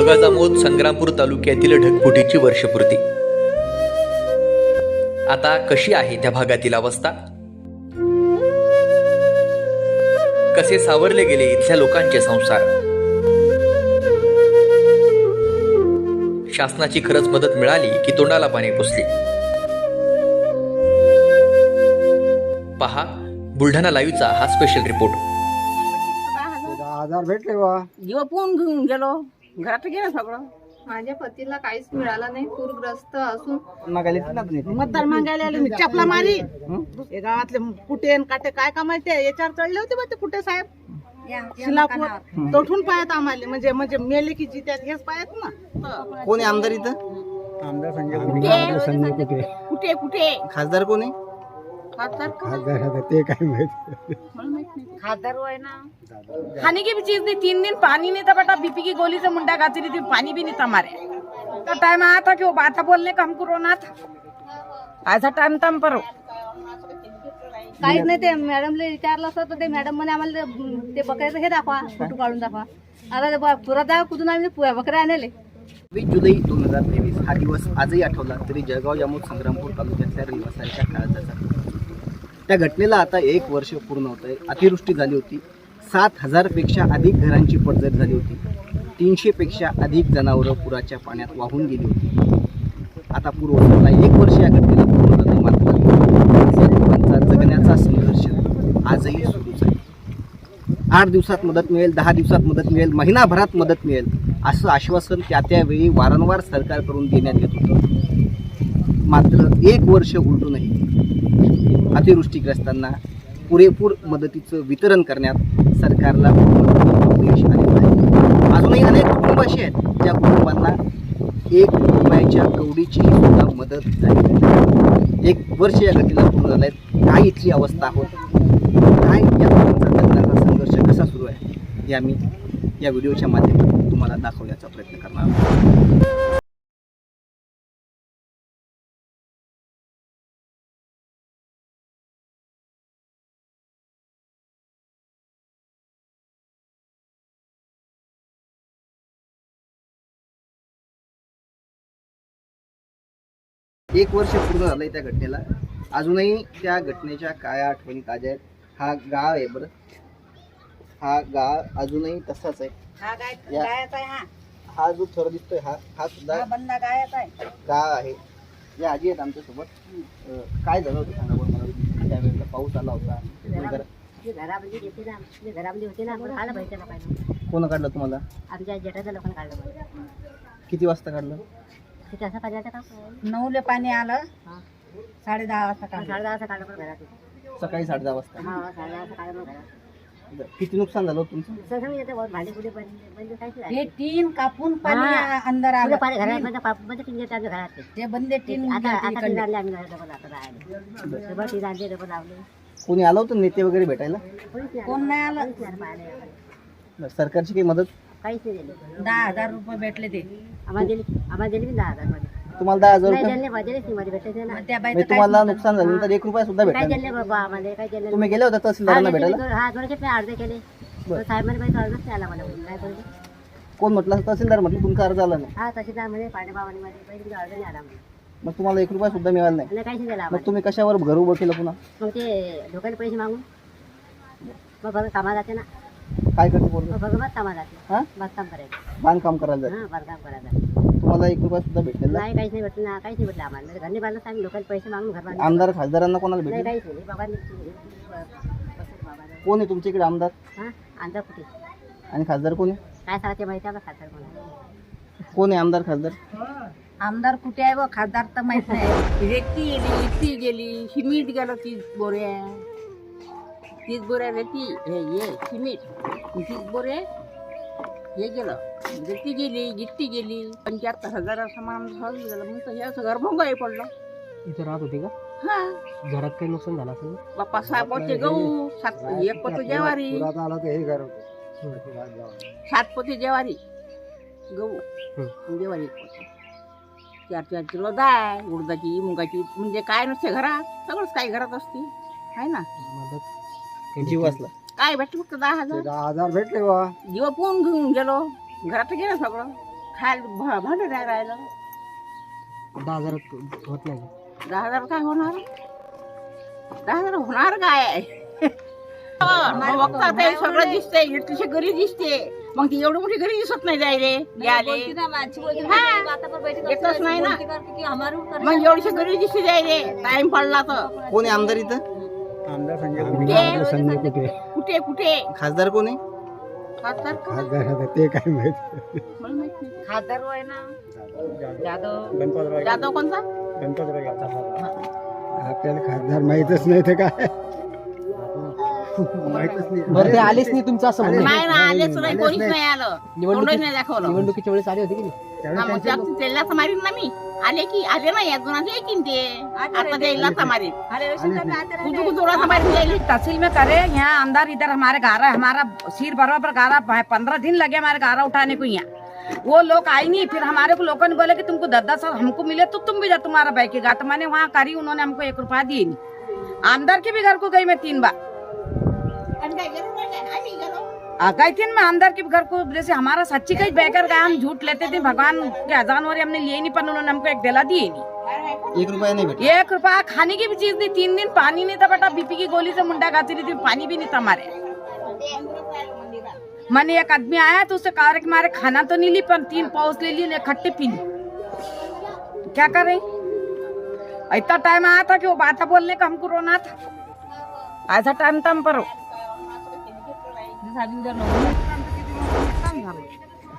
जळगाव जामोद संग्रामपूर तालुक्यातील ढगफुटीची वर्षपूर्ती. आता कशी आहे त्या भागातील अवस्था? कसे सावरले गेले इथल्या लोकांचे संसार? शासनाची खरंच मदत मिळाली की तोंडाला पाणी पुसली? पहा बुलढाणा लाईव्हचा हा स्पेशल रिपोर्ट हजार भेटले बा जीव पोहून घेऊन गेलो. घरात गेलं सगळं? माझ्या पतीला काहीच मिळालं नाही पूरग्रस्त असून. मतदार मागायला आले मी. चपला मारी. हे? गावातले कुटे न काटे काय कामायचे याच्यावर चढले होते बा ते कुटे साहेब? शिलापूर. तोठून पाहत आम्हाला. म्हणजे म्हणजे मेले की जित्यात हेच पाहत ना. कोण आहे आमदार इथं? आमदार संजय कुठे? संजय कुठे? कुठे कुठे? खासदार कोण आहे? खासदार का? खासदार ते काय माहिती. मला माहीत नाही. खासदार वो है ना. खाने की भी चीज नहीं तीन दिन पानी नहीं था बेटा बीपी की गोली से मुंडा खाती रही थी पानी भी नहीं था हमारे तो टाइम आया था कि वो बात बोलने का हमको रोना था ऐसा टाइम था हम पर काहीच नाही ते मॅडमला विचारलं असतं तर ते मॅडम म्हणे आम्हाला ते- ते बकऱ्याचं हे दाखवा फोटो काढून दाखवा. आता ते ब- पुरात जागा कुठून आम्ही पु- बकऱ्या आणले. वीस जुलै दोन हजार तेवीस हा दिवस आजही आठवला. तरी जळगाव जामोद संग्रामपूर तालुक्यातल्या रहिवासांच्या काळाचा त्या घटनेला आता एक वर्ष पूर्ण होत आहे. अतिवृष्टी झाली होती. सात हजारपेक्षा अधिक घरांची पडझड झाली होती. तीनशेपेक्षा अधिक जनावरं पुराच्या पाण्यात वाहून गेली होती. आता पूर ओसरला एक वर्ष या घटनेला पूर्ण झालं मात्र लोकांचा जगण्याचा संघर्ष आजही सुरूच आहे. आठ दिवसात मदत मिळेल दहा दिवसात मदत मिळेल महिनाभरात मदत मिळेल असं आश्वासन त्या त्यावेळी वारंवार सरकारकडून देण्यात येत होतं. मात्र एक वर्ष उलटूनही अतिवृष्टीग्रस्तांना पुरेपूर मदतीचं वितरण करण्यात सरकारला पूर्णपणे अपयश आलेलं आहे. अजूनही अनेक कुटुंब असे आहेत ज्या कुटुंबांना एक रुपयाच्या कवडीची सुद्धा मदत झाली एक वर्ष या घटनेला पूर्ण झालं आहे. काय इथली अवस्था आहोत? काय या लोकांचा संघर्ष कसा सुरू आहे? हे आम्ही या व्हिडिओच्या माध्यमातून तुम्हाला दाखवण्याचा प्रयत्न करणार आहोत. एक वर्ष पूर्ण झालंय त्या घटनेला. अजूनही त्या घटनेच्या काय आठवणी ताज्या आहेत? हा गाव आहे बरं. हा गाव अजूनही तसाच आहे. हा गाय या. गायचा आहे हा. हा जो थर दिसतोय हा हा सुद्धा हा बंदा गायचा आहे. गाव आहे. या आजी आहेत आमच्यासोबत. अं, काय झालं होतं सांगा बरं मला? त्यावेळेला पाऊस आला होता. जे घरामध्ये येते ना जे घरामध्ये होते ना आपण काढलं पाहिजे लोकांना कोण काढलं तुम्हाला? आमच्या जेठाच्या लोकांना काढलं पाहिजे. किती वाजता काढलं? असं पाहिजे का नऊले पाणी आलं हा. साडे दहा वाजता हा. साडे दहा वाजता काढलं पण घरात सकाळी साडे दहा वाजता हा साडे दहा वाजता काढलं पण घरात बरं. किती नुकसान झालं होतं तुमचं बहुत भांडे कुठे काहीच नाही हे तीन कापून पाणी हा. अंदर पुढे आलं पाणी घरात म्हणजे पाप- म्हणजे टिंगे ते आमच्या घरात ते. ते बंदे तीन आता आता इकडले. टीन आणले आम्ही घरात डबल आता राहिले डबल टीन आणले डबल लावले कोणी आलं होतं नेते वगैरे भेटायला कोण नाही आलं पाहिले. बरं, सरकारची काही मदत काहीच नाही दिले. दहा हजार रुपये भेटले ते. आम्हाला दिली आम्हाला दिली पण दहा हजारमध्ये. तुम्हाला दहा हजार नाही रुपये? दिले पाहिजे नाही भेटायचे ना. मग त्या बाईचं म्हणजे तुम्हाला. नुकसान झालं तर एक रुपया सुद्धा काय भेटला नाही. दिले बाबा आम्हाला काय दिले तुम्ही गेले होते तहसीलदारांना भेटायला? हा थोडेसे पे अर्धे केले. बरं. काही अर्धच नाही आला मला काय करू कोण म्हटलं? तहसीलदार म्हटलं तुमचा अर्ज आला नाही. हा तशी मध्ये पाणी बाबानी मध्ये पहिले अर्ध नाही आला मला. मग तुम्हाला एक रुपया सुद्धा मिळाला नाही. आणि काहीच नाही दिला मग आम्हाला. तुम्ही कशावर घर उभं केलं पुन्हा? मग ते लोकांनी पैसे मागून? मग बघा कामा जाते ना. काय करते पोरगं? हा? बांधकाम करायचं बांधकाम करायला जाते हा बांधकाम करायचं तुम्हाला एक रुपया सुद्धा भेटलेला नाही. काहीच नाही भेटलं ना काहीच नाही भेटलं आम्हाला. म्हणजे घरने बांधलं आम्ही लोकांनी पैसे मागून घर बांधलं. आमदार खासदारांना कोणाला नाही भेटले? काहीच नाही. बाबांनी बाबांनी. कोण आहे तुमच्या इकडे आमदार? हा आमचा कुठे? आणि खासदार कोण आहे? काय सांगते माहिती आहे का खासदार कोण कोण आहे आमदार खासदार? आमदार कुठे आहे व खासदार तर माहीत नाही. रेती गेली इटी गेली सिमेंट गेलं तीस बोऱ्या तीस बोऱ्या रेती हे ये सिमेंट तीस बोरे हे गेलं. रेती गेली गिट्टी गेली पंच्याहत्तर हजार सामान सहज गेलं. मग तर हे असं घरभंगाई पडलं. इथे राहत होते का? हा. घरात काही नुकसान झालं असेल बाप्पा साहेब पोते गहू सात एक पोते ज्वारी. सात पोते ज्वारी. गहू. ज्वारी एक पोते. चार चार किलो डाळ उडदाची मुगाची म्हणजे काय नसते घरात? सगळंच काही घरात असते. आहे ना? जीव असला काय भेटलं फक्त दहा हजार? दहा हजार भेटले बा जीव पोहून घेऊन गेलो. घरात गेलं सगळं. खायला भांडे नाही राहिलं. दहा हजार होत नाही. दहा हजार काय होणार? दहा हजार होणार काय? मग बघता ते सगळं दिसते इतकीशी घरी दिसते. मग ती एवढी मोठी घरी दिसत नाही जायले. याले. येतच नाही ना. मग एवढीशी घरी दिसते जायले. टाइम पडला तर. कोण आहे आमदार इथं कुठे? कुठे? कुठे खासदार कोण आहे? खासदार का? ते काय माहिती? मला माहीत नाही. खासदार आहे ना? जाधव. जाधव. कोणता? आपल्याला खासदार माहितच नाही ते काय. बरं. ते आलेच नाही तुमचं असं म्हणणं. आहे. नाही ना आलेच नाही कोणीच नाही आलं. कोणीच नाही दाखवलं. निवडणुकीच्या वेळेस आले होते की नाही? हा, मग त्याला मारीन ना मी. आले की आले ना या दोनाचे येतील ते आता द्यायला तर मारीन कुठं कुठं उडा मारीन जाईल तहसील में करे यहाँ अंदर इधर हमारे गारा हमारा सिर बराबर गारा पंद्रह दिन लगे हमारे गारा उठाने को यहाँ। वो लोग आई नहीं फिर हमारे को लोगों ने बोले कि तुमको दस दस हमको मिले तो तुम भी जा तुम्हारा बैठेगा तो मैंने वहाँ करी उन्होंने हमको एक रुपया दिए नहीं। अंदर के भी घर को गई मैं तीन बार। आ गई थी मैं अंदर के घर को जैसे हमारा सच्ची कहीं बहकर गया हम झूठ लेते थे भगवान के अजान और हमने लिए नहीं पर उन्होंने हमको एक दिला दिए नहीं। एक रुपया नाही भेटला एक रुपया खाने की भी चीज नहीं तीन दिन पानी नहीं था बेटा बीपी की गोली से मुंडा खाती रही थी पानी भी नहीं था हमारे। मैंने एक आदमी आया तो उससे कहा कि मारे खाना तो नहीं ली पर तीन पाउस ले ली खट्टे पी ली क्या करें इतना टाइम आया था कि वो बात बोलने का हमको रोना था। ऐसा टाइम था हम पर।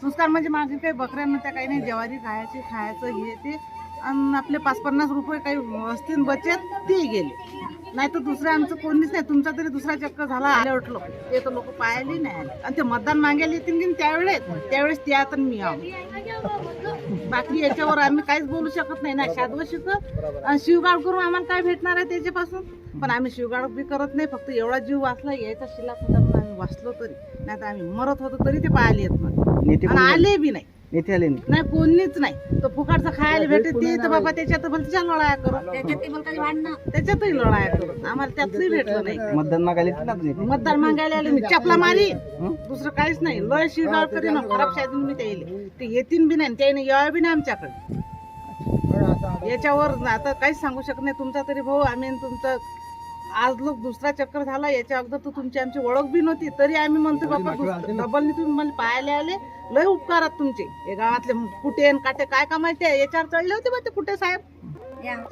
संस्कार म्हणजे मागे काही बकऱ्यांना त्या काही नाही ज्वारी खायची खायचं हे ते. आणि आपले पाच पन्नास रुपये काही असतील बचत ते गेले. नाही तर दुसरं आमचं कोणीच नाही. तुमचा तरी दुसरा चक्कर झाला. आले उठलो. ते तर लोक पाहिले नाही. आणि ते मतदान मागायला येतील की त्यावेळेस त्यावेळेस त्या तर मी आहो बाकी याच्यावर आम्ही काहीच बोलू शकत नाही ना. शादव शिकत आणि शिवगाड करून आम्हाला काय भेटणार आहे त्याच्यापासून? पण आम्ही शिवगाळ बी करत नाही. फक्त एवढा जीव वाचला यायचा शिला आम्ही वाचलो तरी. नाही तर आम्ही मरत होतो तरी ते पाहायला येत नव्हते. नेते आणि कोण? आले बी नाही. नेते आले नाही. नाही कोणीच नाही. तो फुकाटचं खायला भेटते. ते तर बाबा त्याच्यात भलतीच्या लढाया करू. त्याच्यातही लढाया करू. आम्हाला त्यातही भेटलं नाही. मतदान मागायला येतात ना नेते? मतदार मागायला आले मी. चपला मारी. दुसरं काहीच नाही. लय शिरगाळ करीन. खराब शादून मी ते येईल. ते येतील बी नाही. त्याने यावं बी नाही आमच्याकडे. याच्यावर आता काहीच सांगू शकत नाही. तुमचा तरी भाऊ आम्ही आणि तुमचं आज लोक दुसरा चक्कर झाला याच्या अगोदर तर तुमची आमची ओळख बी नव्हती तरी आम्ही म्हणतो बाबा डबलनी तुम्ही मला पाहायला आले लय उपकारात तुमचे. हे गावातले कुठे आणि काटे काय कामायचे याच्यावर चढले होते बा ते कुठे साहेब?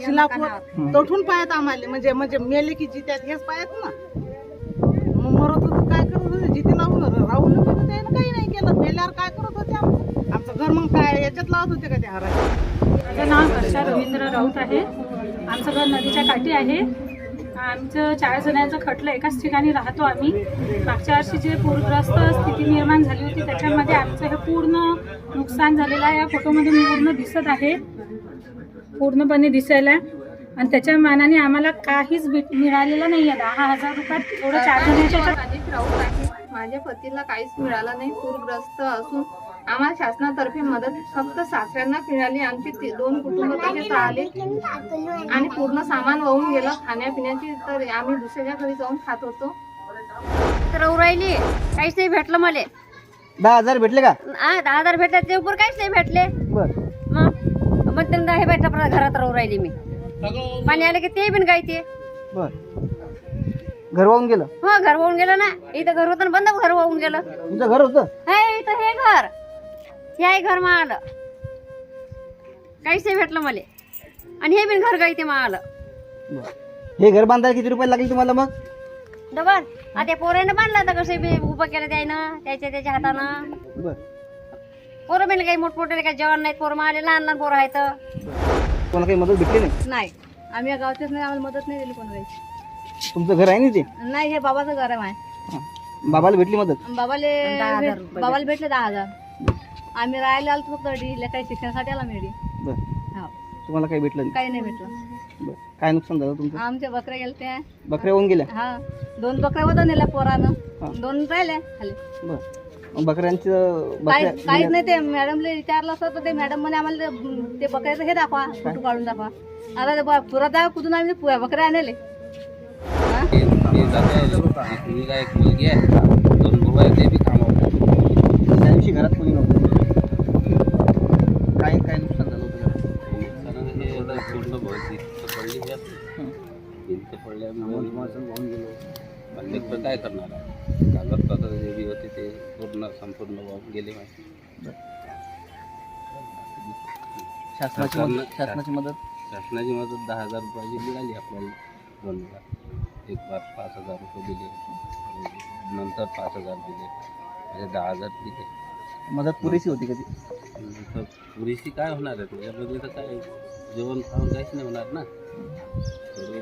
शिलापूर. तोठून पाहत आम्हाला म्हणजे म्हणजे मेले की जित्यात हेच पाहत ना. मग मरत होतो काय करत होते? जिथे लावून राहून त्यानं काही नाही केलं. मेल्यावर काय करत होते आमचं घर मग काय याच्यात लावत होते का ते हराचे माझं नाव वर्षा रवींद्र राऊत आहे. आमचं घर नदीच्या काठी आहे. आमचं चार जणांचं खटलं एकाच ठिकाणी राहतो आम्ही. मागच्या वर्षी जे पूरग्रस्त स्थिती निर्माण झाली होती त्याच्यामध्ये आमचं हे पूर्ण नुकसान झालेलं आहे. या फोटोमध्ये मी पूर्ण दिसत आहे. पूर्णपणे दिसायला. आणि त्याच्या मानाने आम्हाला काहीच भेट मिळालेलं नाही आहे. दहा हजार रुपयात एवढं चार जणांच्या माझ्या पतीला काहीच मिळालं नाही. पूरग्रस्त असून आम्हाला शासनातर्फे मदत फक्त सासऱ्यांना मिळाली. आमचे ते दोन कुटुंब तसेच आले आणि पूर्ण सामान वाहून गेलं. खाण्यापिण्याची तर आम्ही दुसऱ्याच्या घरी जाऊन खात होतो. राहू राहिली. काहीच नाही भेटलं मला. दहा हजार भेटले का? आ, दहा हजार भेटले. ते उपर काहीच नाही भेटले. बर. मग मग त्यांना हे भेटलं परत घरात राहू राहिली मी. पाणी आलं की ते बिन काय ते बर. घर वाहून गेलं? हो घर वाहून गेलं ना. इथं घर होतं ना बंद घर वाहून गेलं. तुमचं घर होतं? हे इथं हे घर. हे आहे घर मा आलं काहीच नाही भेटलं मला. आणि हे बिन घर गाई ते मा आलं हे घर बांधायला किती रुपये लागले तुम्हाला मग? डबल. आता त्या पोरानं बांधलं आता कसं बी उभं केलं त्यानं त्याच्या त्याच्या हातानं. बर. पोरं बिन काही मोठमोठे काही जेवण नाहीत पोरं आले लहान लहान पोरं आहेत. कोणाला काही मदत भेटली नाही? नाही. आम्ही या गावचेच नाही आम्हाला मदत नाही दिली कोणाला तुमचं घर आहे ना ते? नाही हे बाबाचं घर आहे माय. बाबाला भेटली मदत? बाबाले बाबाला भेटले दहा हजार. आम्ही राहायला आलो फक्त अडी काही शिक्षणासाठी आला मिळी बर. हो. तुम्हाला काही भेटलं काही नाही भेटलं. नाही बर. काय नुकसान झालं तुमचं? आमच्या बकऱ्या गेल्या त्या बकऱ्या होऊन गेल्या? हा. दोन बकऱ्या होत्या नेल्या हा. पोरानं दोन राहिले खाली. बर. मग बकऱ्यांचं काही बकऱ्या काहीच नाही ते मॅडमला विचारलं असतं तर ते मॅडम म्हणे आम्हाला ते- ते बकऱ्याचं हे दाखवा फोटो काढून दाखवा. आता ते ब- पुरात दाखवा कुठून आम्ही पुऱ्या बकऱ्या आणले. मुलगा एक मुलगी आहे. दोन भाऊ आहे ते बी काय करणार आहे? कागदपत्र जे बी होते ते पूर्ण संपूर्ण वाहून गेले माहिती. शासनाची मदत शासनाची मदत? शासनाची मदत दहा हजार रुपयाची मिळाली आपल्याला दोन वेळा एक बार पाच हजार रुपये दिले. नंतर पाच हजार दिले. म्हणजे दहा हजार दिले. मदत पुरेशी होती कधी? तर पुरेशी काय होणार आहे? त्याच्यामध्ये तर काय जेवण खाऊन काहीच नाही होणार ना. थोडं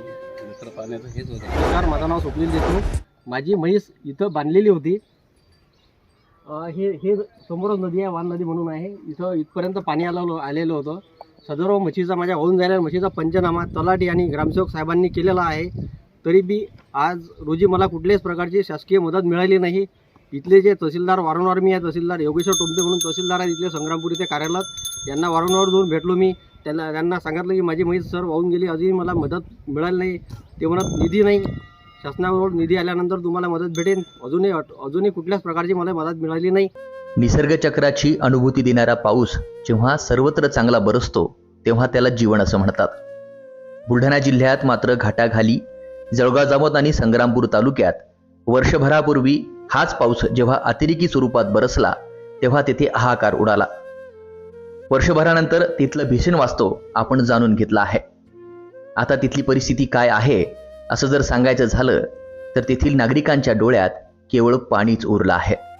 मित्र पाण्याचं हेच होतं. माझं नाव स्वप्नील देशमुख. माझी म्हैस इथं बांधलेली होती. हे हे समोरच नदी आहे वान नदी म्हणून आहे. इथं इथपर्यंत पाणी आलं आलेलं होतं. सदर म्हशीचा माझ्या होऊन झालेल्या म्हशीचा पंचनामा तलाठी आणि ग्रामसेवक साहेबांनी केलेला आहे. तरी बी आज रोजी मला कुठल्याच प्रकारची शासकीय मदत मिळाली नाही. इथले जे तहसीलदार वारंवार मी आहे तहसीलदार योगेश्वर टोमते म्हणून तहसीलदार आहेत इथले संग्रामपूर इथे कार्यालयात. यांना वारंवार जाऊन भेटलो मी. त्यांना त्यांना सांगितलं की माझी म्हैस सर वाहून गेली अजूनही मला मदत मिळाली नाही. ते म्हणत निधी नाही. शासनाकडून निधी आल्यानंतर तुम्हाला मदत भेटेल अजूनही अजूनही कुठल्याच प्रकारची मला मदत मिळाली नाही. निसर्गचक्राची अनुभूती देणारा पाऊस जेव्हा सर्वत्र चांगला बरसतो तेव्हा त्याला जीवन असं म्हणतात. बुलढाणा जिल्ह्यात मात्र घाटाघाली जळगाव जामोद आणि संग्रामपूर तालुक्यात वर्षभरापूर्वी हाच पाऊस जेव्हा अतिरेकी स्वरूपात बरसला तेव्हा तेथे हाहाकार उडाला. वर्षभरानंतर तिथलं भीषण वास्तव आपण जाणून घेतलं आहे. आता तिथली परिस्थिती काय आहे असं जर सांगायचं झालं तर तेथील नागरिकांच्या डोळ्यात केवळ पाणीच उरलं आहे.